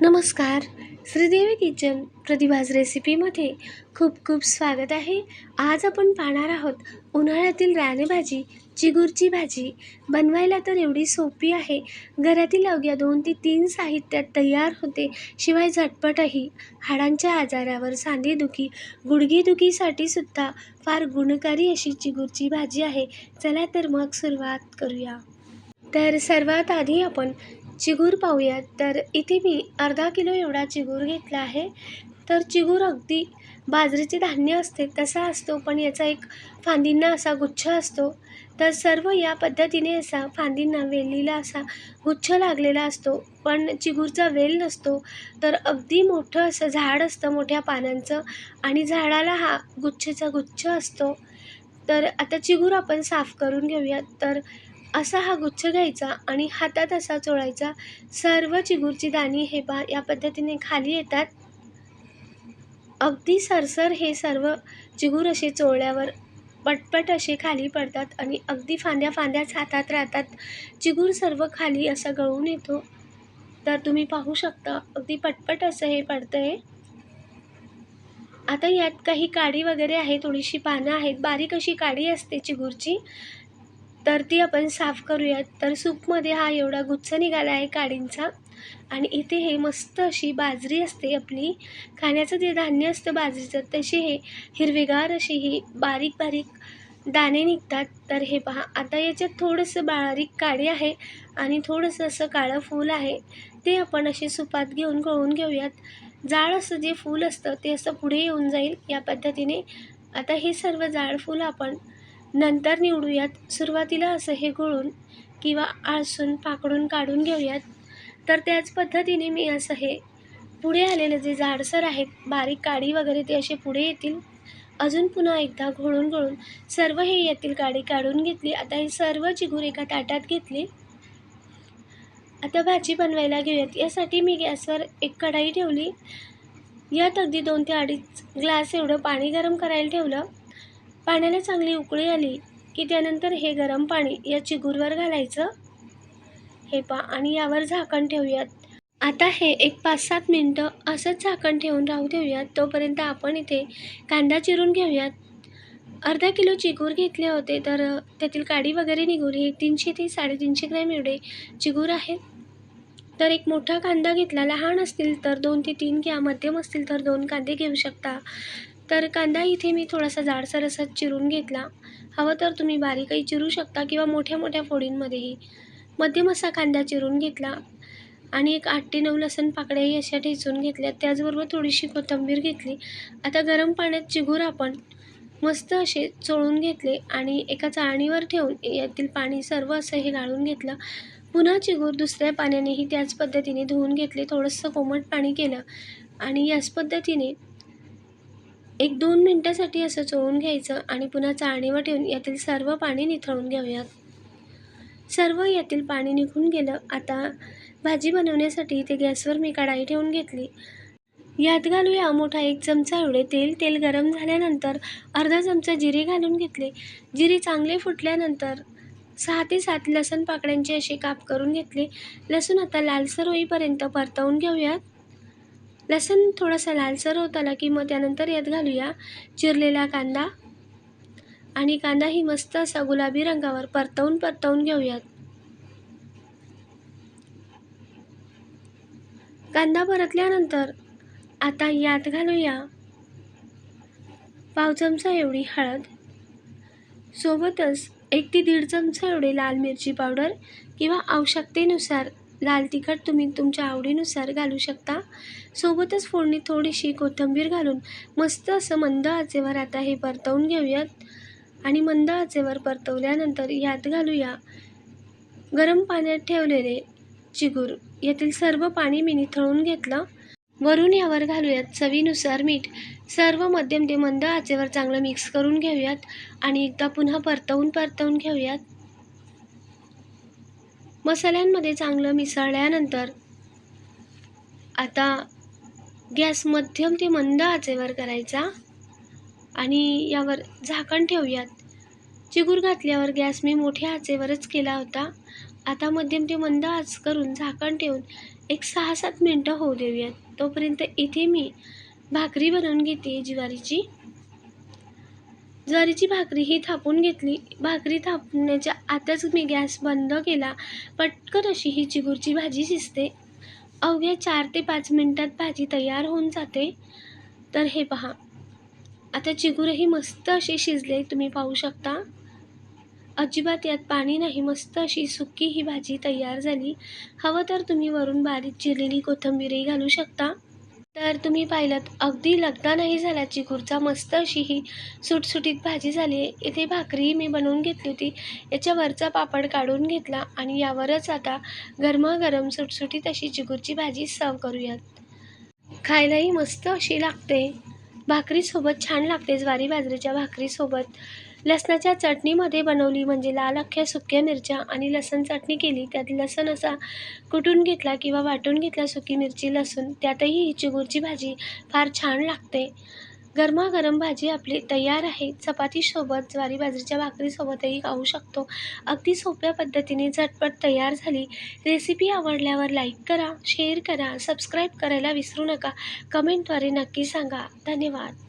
नमस्कार. श्रीदेवी किचन प्रतिभाज रेसिपीमध्ये खूप खूप स्वागत आहे. आज आपण पाहणार आहोत उन्हाळ्यातील रानेभाजी चिगूरची भाजी. बनवायला तर एवढी सोपी आहे. घरातील अवघ्या दोन ते तीन साहित्यात तयार होते. शिवाय झटपटही. हाडांच्या आजारावर सांधेदुखी गुडघेदुखीसाठी सुद्धा फार गुणकारी अशी चिगूरची भाजी आहे. चला तर मग सुरुवात करूया. तर सर्वात आधी आपण चिगूर पाहूयात. तर इथे मी अर्धा किलो एवढा चिगूर घेतला आहे. तर चिगूर अगदी बाजरीचे धान्य असते तसा असतो पण याचा एक फांदींना असा गुच्छ असतो. तर सर्व या पद्धतीने असा फांदींना वेलीला असा गुच्छ लागलेला असतो. पण चिगूरचा वेल नसतो तर अगदी मोठं असं झाड असतं मोठ्या पानांचं आणि झाडाला हा गुच्छेचा गुच्छ असतो. तर आता चिगूर आपण साफ करून घेऊयात. तर असा हा गुच्छ घ्यायचा आणि हातात असा चोळायचा. सर्व चिगूरची दाणी हे पा या पद्धतीने खाली येतात. अगदी सरसर हे सर्व चिगूर असे चोळल्यावर पटपट असे खाली पडतात आणि अगदी फांद्या फांद्याच हातात राहतात. चिगूर सर्व खाली असा गळून येतो. तर तुम्ही पाहू शकता अगदी पटपट असं हे पडतं आहे आता यात काही काडी वगैरे आहे थोडीशी पानं आहेत. बारीक अशी काडी असते चिगूरची. तर ती आपण साफ करूयात. तर सूपमध्ये हा एवढा गुच्छ निघाला आहे काडींचा. आणि इथे हे मस्त अशी बाजरी असते आपली. खाण्याचं जे धान्य असतं बाजरीचं तशी हे हिरवेगार अशी ही बारीक बारीक दाणे निघतात. तर हे पहा आता याच्यात थोडंसं बारीक काडी आहे आणि थोडंसं असं काळं फूल आहे. ते आपण असे सुपात घेऊन गळून घेऊयात. जाळ असं जे फूल असतं ते असं पुढे येऊन जाईल या पद्धतीने. आता हे सर्व जाळ फूल आपण नंतर निवडूयात. सुरुवातीला असं हे गळून किंवा आळसून पाकडून काढून घेऊयात. तर त्याच पद्धतीने मी असं हे पुढे आलेलं जे जाडसर आहेत बारीक काडी वगैरे ते असे पुढे येतील. अजून पुन्हा एकदा घोळून घोळून सर्व हे यातील काडी काढून घेतली. आता हे सर्व चिगूर एका ताटात घेतली. आता भाजी बनवायला घेऊयात. यासाठी मी गॅसवर एक कढाई ठेवली. यात अगदी दोन ते अडीच ग्लास एवढं पाणी गरम करायला ठेवलं. पाण्याला चांगली उकळी आली की त्यानंतर हे गरम पाणी या चिगूरवर घालायचं. हे पा आणि यावर झाकण ठेवूयात. आता हे एक पाच सात मिनटं असंच झाकण ठेवून राहू देऊयात. तोपर्यंत आपण इथे कांदा चिरून घेऊयात. अर्धा किलो चिगूर घेतले होते तर त्यातील काडी वगैरे निघून हे तीनशे ते साडेतीनशे ग्रॅम एवढे चिगूर आहेत. तर एक मोठा कांदा घेतला लहान असतील तर दोन ते तीन किंवा मध्यम असतील तर दोन कांदे घेऊ शकता. तर कांदा इथे मी थोडासा जाडसर असा चिरून घेतला. हवं तर तुम्ही बारीकही चिरू शकता किंवा मोठ्या मोठ्या फोडींमध्येही. मध्यम असा कांदा चिरून घेतला आणि एक आठ ते नऊ लसण पाकळ्याही अशा ठेचून घेतल्या. त्याचबरोबर थोडीशी कोथिंबीर घेतली. आता गरम पाण्यात चिगूर आपण मस्त असे चोळून घेतले आणि एका चाळणीवर ठेवून यातील पाणी सर्व असं हे गाळून घेतलं. पुन्हा चिगूर दुसऱ्या पाण्यानेही त्याच पद्धतीने धुवून घेतले. थोडंसं कोमट पाणी केलं आणि याच पद्धतीने एक दोन मिनटासाठी असं चोळून घ्यायचं आणि पुन्हा चाळणीवर ठेवून यातील सर्व पाणी निथळून घेऊयात. सर्व यातील पाणी निघून गेलं. आता भाजी बनवण्यासाठी ते गॅसवर मी कढाई ठेवून घेतली. यात घालूया मोठा एक चमचा एवढे तेल. तेल गरम झाल्यानंतर अर्धा चमचा जिरे घालून घेतले. जिरे चांगले फुटल्यानंतर सहा ते सात लसण पाकड्यांचे असे काप करून घेतले. लसूण आता लालसर होईपर्यंत परतवून घेऊयात. लसूण थोडासा लालसर होत आला की मग त्यानंतर यात घालूया चिरलेला कांदा. आणि कांदा ही मस्त असा गुलाबी रंगावर परतवून परतवून घेऊयात. कांदा परतल्यानंतर आता यात घालूया पाव चमचा एवढी हळद. सोबतच एक ते दीड चमचा एवढे लाल मिरची पावडर किंवा आवश्यकतेनुसार लाल तिखट तुम्ही तुमच्या आवडीनुसार घालू शकता. सोबतच फोडणी थोडीशी कोथिंबीर घालून मस्त असं मंद आचेवर आता हे परतवून घेऊयात. आणि मंद आचेवर परतवल्यानंतर यात घालूया गरम पाण्यात ठेवलेले चिगूर. यातील सर्व पाणी मी निथळून घेतलं. वरून यावर घालूयात चवीनुसार मीठ. सर्व मध्यम ते मंद आचेवर चांगलं मिक्स करून घेऊयात. आणि एकदा पुन्हा परतवून परतवून घेऊयात. मसाल्यांमध्ये चांगलं मिसळल्यानंतर आता गॅस मध्यम ते मंद आचेवर करायचा आणि यावर झाकण ठेवूयात. चिगूर घातल्यावर गॅस मी मोठ्या आचेवरच केला होता. आता मध्यम ते मंद आच करून झाकण ठेवून एक सहा सात मिनटं होऊ देऊयात. तोपर्यंत इथे मी भाकरी बनवून घेते ज्वारीची. ज्वारीची भाकरी ही थापून घेतली. भाकरी थापण्याच्या आतच मी गॅस बंद केला. पटकन अशी ही चिगूरची भाजी शिजते. अवघ्या चार ते पाच मिनटात भाजी तयार होऊन जाते. तर हे पहा. आता चिगूरही मस्त अशी शिजले. तुम्ही पाहू शकता. अजिबात यात पाणी नाही. मस्त अशी सुकी ही भाजी तयार झाली. हवं तर तुम्ही वरून बारीक चिरलेली कोथिंबीरही घालू शकता. तर तुम्ही पाहिलं अगदी लगदा नाही झाला चिकूरचा मस्त अशी ही सुटसुटीत भाजी झाली. आहे इथे भाकरी मी बनवून घेतली होती. याच्यावरचा पापड काढून घेतला आणि यावरच आता गरमागरम सुटसुटीत अशी चिकूरची भाजी सर्व करूयात. खायलाही मस्त अशी लागते. भाकरीसोबत छान लागते ज्वारी बाजरीच्या भाकरीसोबत लसणाच्या चटणीमध्ये बनवली म्हणजे लाल अख्ख्या सुक्या मिरच्या आणि लसण चटणी केली. त्यात लसण असा कुटून घेतला किंवा वाटून घेतला सुकी मिरची लसूण. त्यातही ही चिगूरची भाजी फार छान लागते. गरमागरम भाजी आपली तयार आहे. चपातीसोबत ज्वारी बाजरीच्या भाकरीसोबतही खाऊ शकतो. अगदी सोप्या पद्धतीने झटपट तयार झाली. रेसिपी आवडल्यावर लाईक करा शेअर करा सबस्क्राईब करायला विसरू नका. कमेंटद्वारे नक्की सांगा. धन्यवाद.